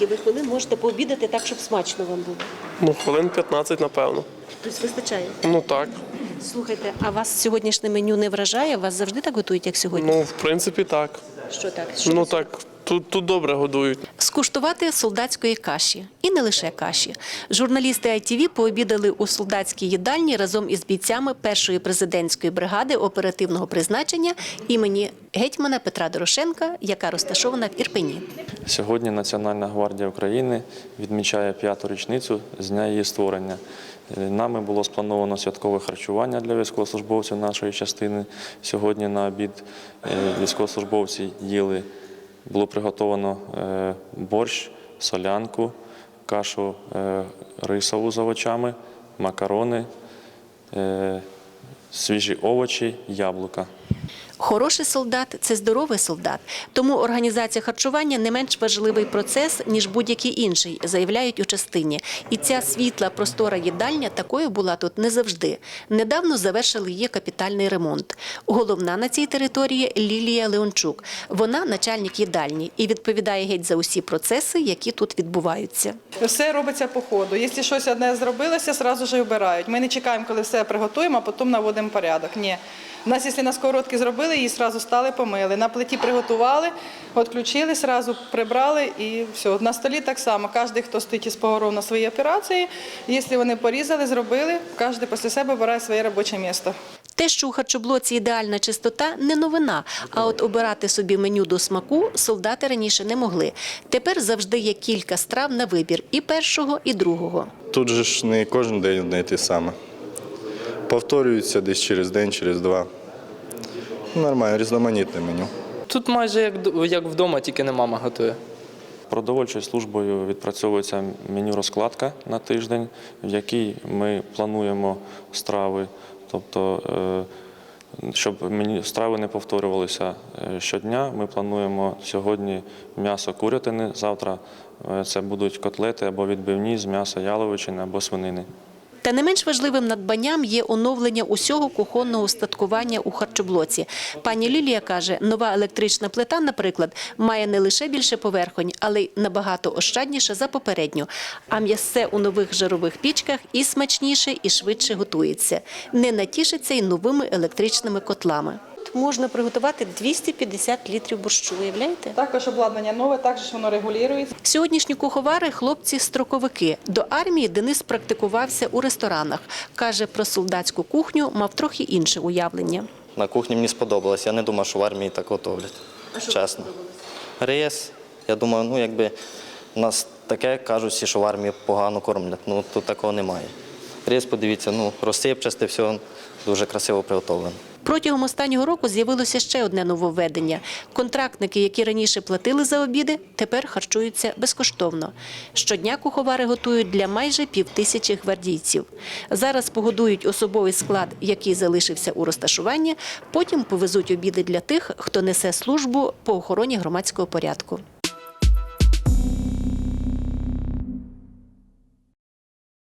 скільки ви хвилин можете пообідати так, щоб смачно вам було? Ну, хвилин 15, напевно. Тобто вистачає. Ну так. Слухайте, а вас сьогоднішнє меню не вражає? Вас завжди так готують, як сьогодні? Ну, в принципі, так. Що так? Що Ну так, тут, тут добре годують. скуштувати солдатської каші. І не лише каші. Журналісти ITV пообідали у солдатській їдальні разом із бійцями першої президентської бригади оперативного призначення імені гетьмана Петра Дорошенка, яка розташована в Ірпені. Сьогодні Національна гвардія України відмічає п'яту річницю з дня її створення. Е, Нами було сплановано святкове харчування для військовослужбовців нашої частини. Сьогодні на обід е, військовослужбовці їли. Було приготовано е, борщ, солянку, кашу е, рисову з овочами, макарони, е, свіжі овочі, яблука. Хороший солдат це здоровий солдат. Тому організація харчування не менш важливий процес, ніж будь-який інший, заявляють у частині. І ця світла, простора їдальня такою була тут не завжди. Недавно завершили її капітальний ремонт. Головна на цій території Лілія Леончук. Вона начальник їдальні і відповідає геть за усі процеси, які тут відбуваються. Все робиться по ходу. Якщо щось одне зробилося, одразу ж вбирають. Ми не чекаємо, коли все приготуємо, а потім наводимо порядок. Ні. У нас, якщо на сковородці зробили, її одразу стали, помили. На плиті приготували, відключили, одразу прибрали і все. На столі так само. Кожен, хто стоїть із погоров на своїй операції, якщо вони порізали, зробили, кожен після себе обирає своє робоче місце. Те, що у харчоблоці ідеальна чистота, не новина. А от обирати собі меню до смаку солдати раніше не могли. Тепер завжди є кілька страв на вибір і першого, і другого. Тут же ж не кожен день одне те саме. Повторюються десь через день, через два. Нормально, різноманітне меню. Тут майже як, як вдома, тільки не мама готує. Продовольчою службою відпрацьовується меню розкладка на тиждень, в якій ми плануємо страви, тобто, е, щоб страви не повторювалися е, щодня. Ми плануємо сьогодні м'ясо курятини, завтра е, це будуть котлети або відбивні з м'яса яловичини або свинини. Та не менш важливим надбанням є оновлення усього кухонного устаткування у харчоблоці. Пані Лілія каже, нова електрична плита, наприклад, має не лише більше поверхонь, але й набагато ощадніше за попередню. А м'ясце у нових жирових пічках і смачніше, і швидше готується. Не натішиться й новими електричними котлами. Можна приготувати 250 літрів борщу, уявляєте? Також обладнання нове, також воно регулюється. Сьогоднішні куховари – хлопці-строковики. До армії Денис практикувався у ресторанах. Каже, про солдатську кухню мав трохи інше уявлення. На кухні мені сподобалось. Я не думав, що в армії так готовлять. Чесно. Рис, я думаю, ну якби у нас таке кажуть всі, що в армії погано кормлять. Ну тут такого немає. Рис, подивіться, ну розсипчасте, все дуже красиво приготовлено. Протягом останнього року з'явилося ще одне нововведення. Контрактники, які раніше платили за обіди, тепер харчуються безкоштовно. Щодня куховари готують для майже півтисячі гвардійців. Зараз погодують особовий склад, який залишився у розташуванні, потім повезуть обіди для тих, хто несе службу по охороні громадського порядку.